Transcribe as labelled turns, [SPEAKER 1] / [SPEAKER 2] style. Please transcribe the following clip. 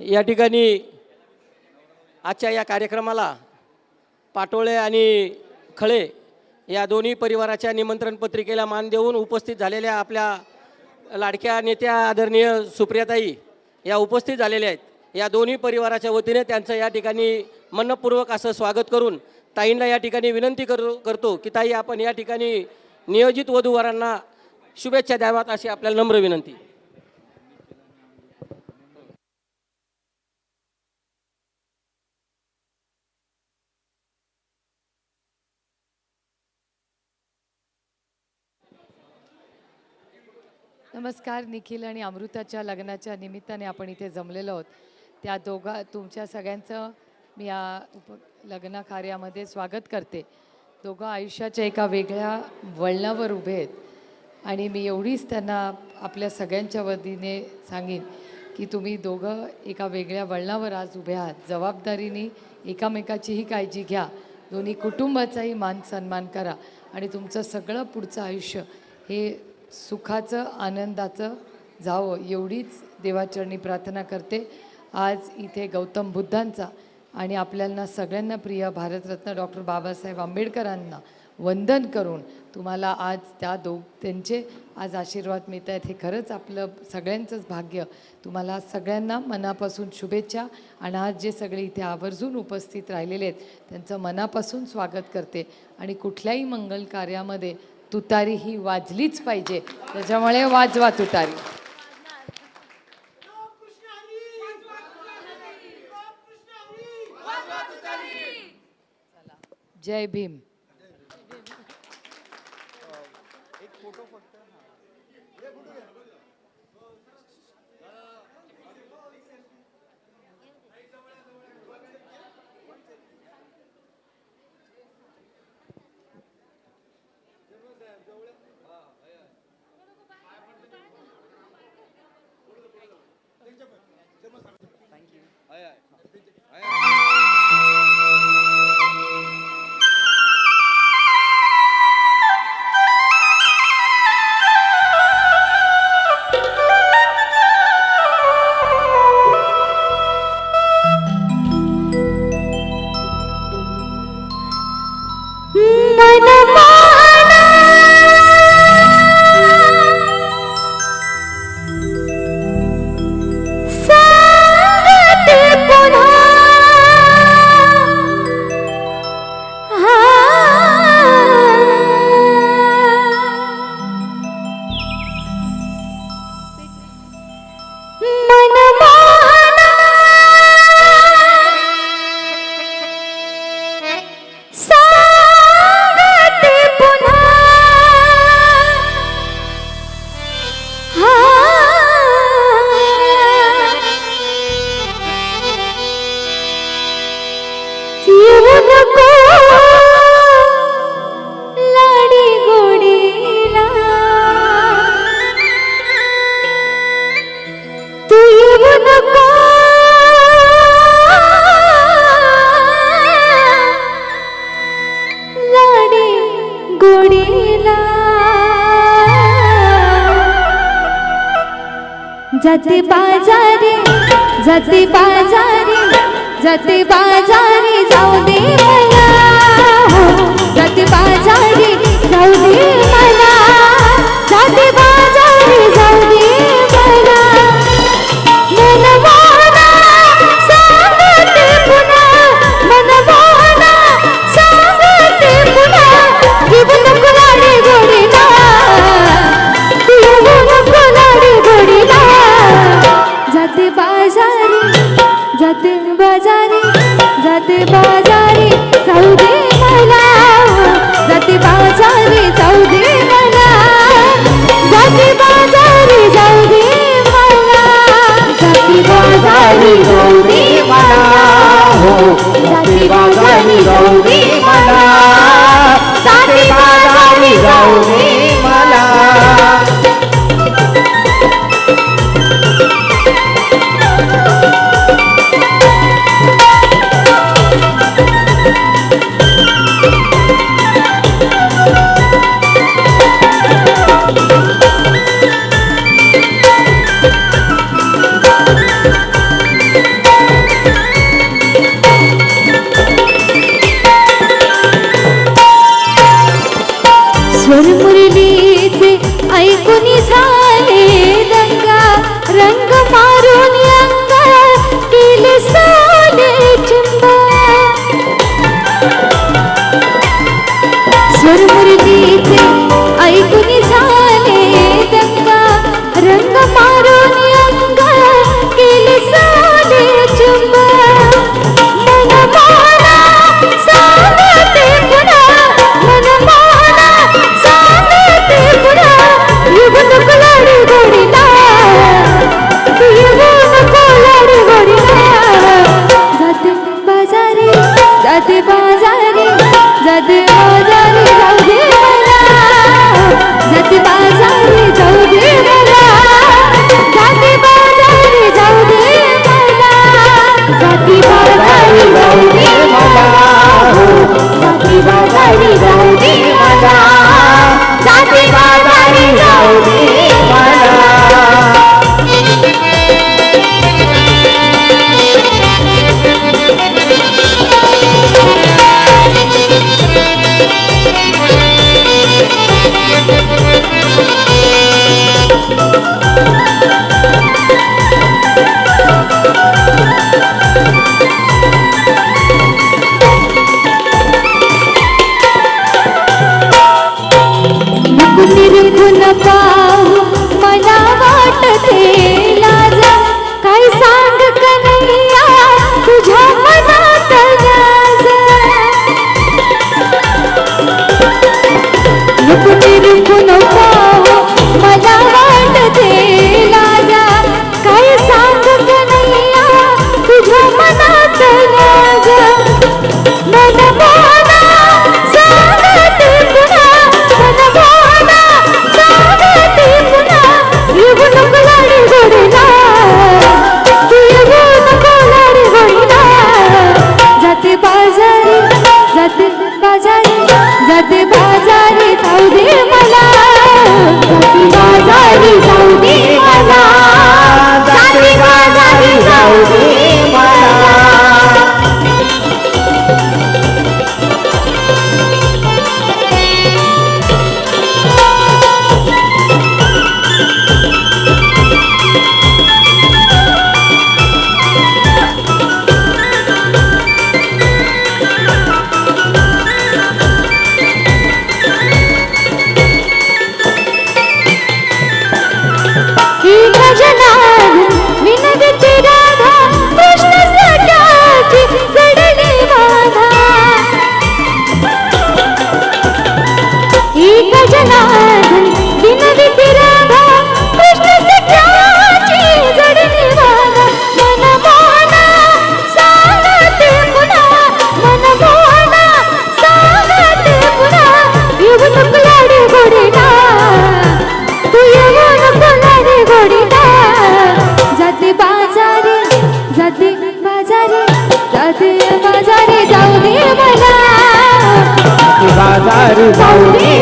[SPEAKER 1] या ठिकाणी आजच्या या कार्यक्रमाला पाटोळे आणि खळे या दोन्ही परिवाराच्या निमंत्रण पत्रिकेला मान देऊन उपस्थित झालेल्या आपल्या लाडक्या नेत्या आदरणीय सुप्रियाताई या उपस्थित झालेल्या आहेत. या दोन्ही परिवाराच्या वतीने त्यांचं या ठिकाणी मनपूर्वक असं स्वागत करून ताईंना या ठिकाणी विनंती करू करतो की ताई आपण या ठिकाणी नियोजित वधूवरांना शुभेच्छा द्याव्यात अशी आपल्याला नम्र विनंती.
[SPEAKER 2] नमस्कार निखिल आणि अमृताच्या लग्नाच्या निमित्ताने आपण इथे जमलेलो आहोत. त्या दोघा तुमच्या सगळ्यांचं मी या उप लग्न कार्यामध्ये स्वागत करते. दोघं आयुष्याच्या एका वेगळ्या वळणावर उभे आहेत. आणि मी एवढीच त्यांना आपल्या सगळ्यांच्या वतीने सांगेन की तुम्ही दोघं एका वेगळ्या वळणावर आज उभे आहात. जबाबदारीने एकामेकाचीही काळजी घ्या. दोन्ही कुटुंबाचाही मान सन्मान करा. आणि तुमचं सगळं पुढचं आयुष्य हे सुखाचं आनंदाचं जावं एवढीच देवाचरणी प्रार्थना करते. आज इथे गौतम बुद्धांचा आणि आपल्याला सगळ्यांना प्रिय भारतरत्न डॉक्टर बाबासाहेब आंबेडकरांना वंदन करून तुम्हाला आज त्या दो त्यांचे आज आशीर्वाद मिळत आहेत हे खरंच आपलं सगळ्यांचंच भाग्य. तुम्हाला सगळ्यांना मनापासून शुभेच्छा आणि आज जे सगळे इथे आवर्जून उपस्थित राहिलेले आहेत त्यांचं मनापासून स्वागत करते. आणि कुठल्याही मंगल कार्यामध्ये तुतारी ही वाजलीच पाहिजे. त्याच्यामुळे वाजवा तुतारी. जय भीम.
[SPEAKER 3] Ai, ai. जाते बाजारी जाते बाजारी जाते बाजारी जाऊ दे मला हो. जाते बाजारी जाती बाजारी जाते Thank you. जाते बाजारी